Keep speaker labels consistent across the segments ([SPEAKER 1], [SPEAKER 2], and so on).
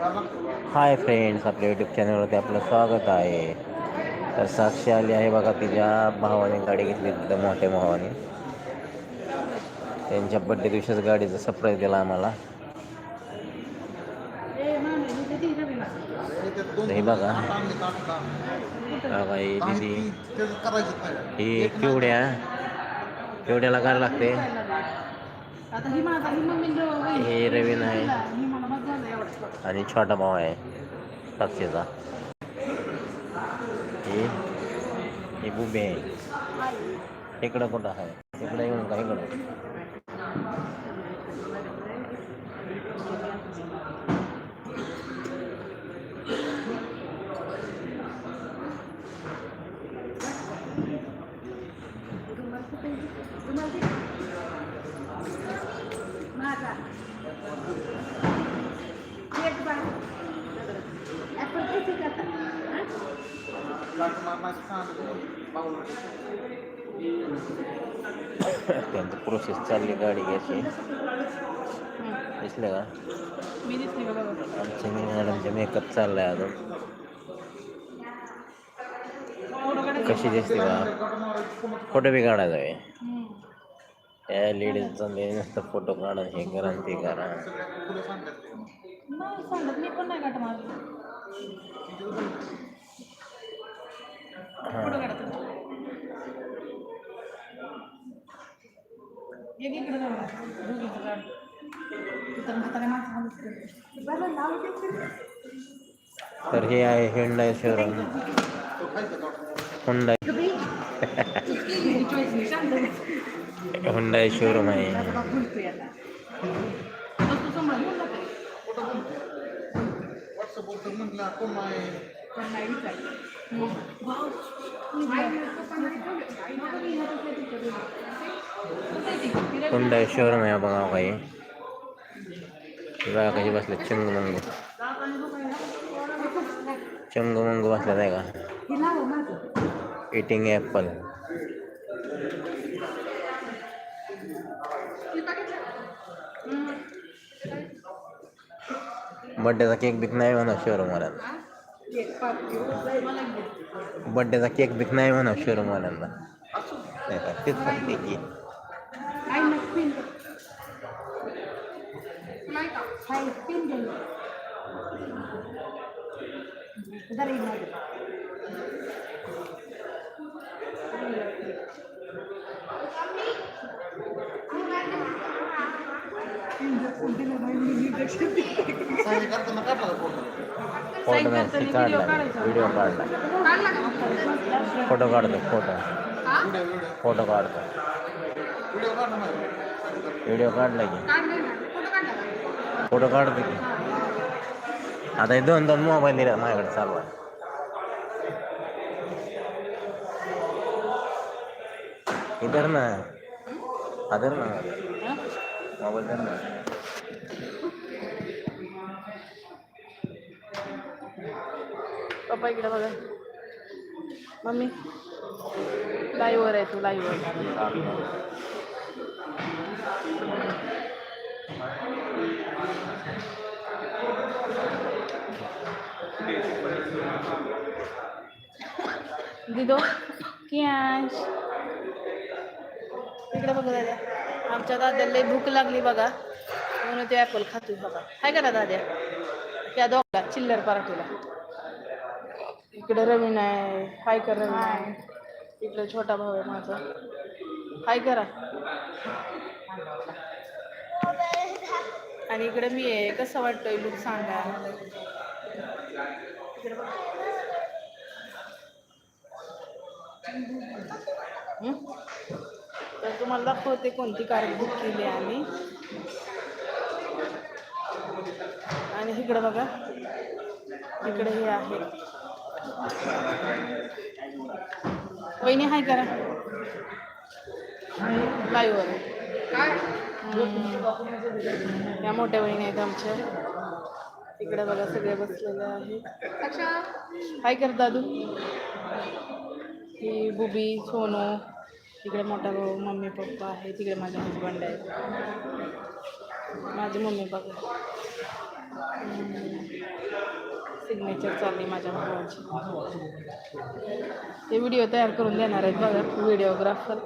[SPEAKER 1] Hi friends आपल्या YouTube चॅनलवरती आपलं स्वागत आहे. तर साक्षी आली आहे बघा तिच्या भावाने गाडी घेतली तिथं मोठ्या भावाने. त्यांच्या बड्डे दिवशीच गाडीचं सरप्राईज दिला आम्हाला. हे बघा. ही दिदी. ही लागते.
[SPEAKER 2] हे
[SPEAKER 1] रवीन आहे. आणि छोटा भाऊ आहे साक्षीचा. हे हे बुबे आहे. इकडं कुठं आहे? इकडं येऊन का इकडं.
[SPEAKER 2] माझा.
[SPEAKER 1] त्यांची प्रोसेस चालली गाडी घ्यायची दिसलं का आमच्या मॅडमचे मेकअप चाललाय अजून कशी दिसते का फोटो बी काढायचा आहे त्या लेडीजचा नुसतं फोटो काढा हे करा ते करा
[SPEAKER 2] सांगत मी पण नाही काढत माझं फोटो
[SPEAKER 1] हां
[SPEAKER 2] काढतो एक इकडे जाऊ दोघींचं काढ तिथं म्हाताऱ्या माणसं हालत करते. बरं नाव घेते.
[SPEAKER 1] तर हे आहे Hyundai showroom Hyundai. Hyundai showroom आहे.
[SPEAKER 2] आता. नाही विचारलं. हम्म. भाऊ,
[SPEAKER 1] हुंडाय शोरूम आहे. बघा काही. बघा कशी बसले? चंगमंग चंगमंग बसल्यात आहे का?
[SPEAKER 2] हे लावा माझं.
[SPEAKER 1] इटिंग ॲपल बड्डेचा केक बिक नाही म्हणा शोरूमवाल्यांना
[SPEAKER 2] एक
[SPEAKER 1] बड्डेचा केक बिक नाही म्हणा शोरूमवाल्यांना नाही का तेच सांगते की
[SPEAKER 2] आई
[SPEAKER 1] फोटो नाही ती काढला व्हिडिओ काढला फोटो काढतो फोटो फोटो काढतो व्हिडिओ काढला की फोटो काढतो की आता हे दोन दोन मोबाईल दिले
[SPEAKER 2] पप्पा इकडे बघा. मम्मी लाईव्हवर आहे तू लाईव्हवर दिदो, कियांश. इकडे आमच्या भूक लागली बघा. म्हणून ते ॲपल खातोय बघा. हाय का दाद्या? त्या दोघाला, चिल्लर पराठीला. इकडे रवीन आहे हाय कर रवीन आहे. इकडे छोटा भाऊ आहे माझा. हाय करा. आणि इकडे मी आहे कसं वाटतोय लुक सांगा? तर तुम्हाला दाखवते कोणती कार बुक केली आहे आम्ही. आणि इकडे बघा. इकडे हे आहे. वहिनी हाय करा. लाईव्हवर या मोठ्या वहिनी आहेत आमच्या. इकडे बघा सगळे बसलेले आहेत. हाय कर दादू. ही बुबी सोनू इकडे मोठा भाऊ मम्मी पप्पा आहे तिकडे माझे हजबंड आहे माझी मम्मी हम्म. सिग्नेचर चालली माझ्या भावाची ते व्हिडिओ तयार करून देणार आहेत बघा व्हिडिओग्राफर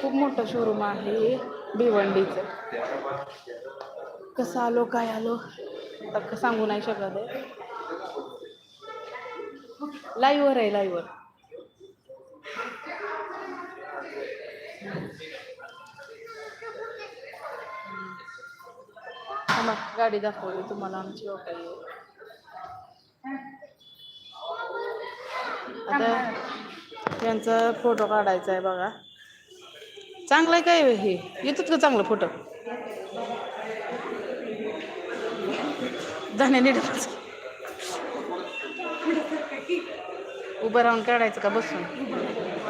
[SPEAKER 2] खूप मोठं शोरूम आहे भिवंडीचं. कसं आलो काय आलो आता सांगू नाही शकत आहे. लाईव्हवर आहे लाईव्हवर थांबा, गाडी दाखवली तुम्हाला आमची काही आता यांचा फोटो काढायचा आहे बघा. चांगलं आहे काय हे? येतात का चांगलं फोटो धान्य नीट. उभं राहून काढायचं का बसून?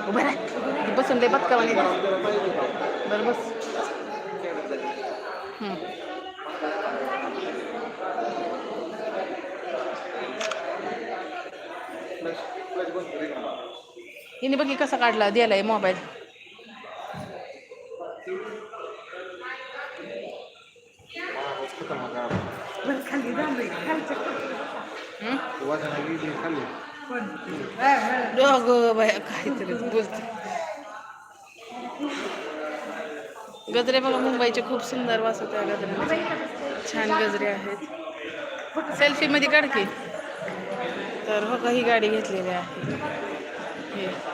[SPEAKER 2] उभं राह. बसून ते बदका बरं बस. हिने बघी कसा काढला? द्यायला मोबाईल. अगं काहीतरी बोलते. गजरे बघा मुंबईचे खूप सुंदर वासत आहे गजरे. छान गजरे आहेत. सेल्फी मध्ये काढ की. तर हो ही गाडी घेतलेली आहे. हे.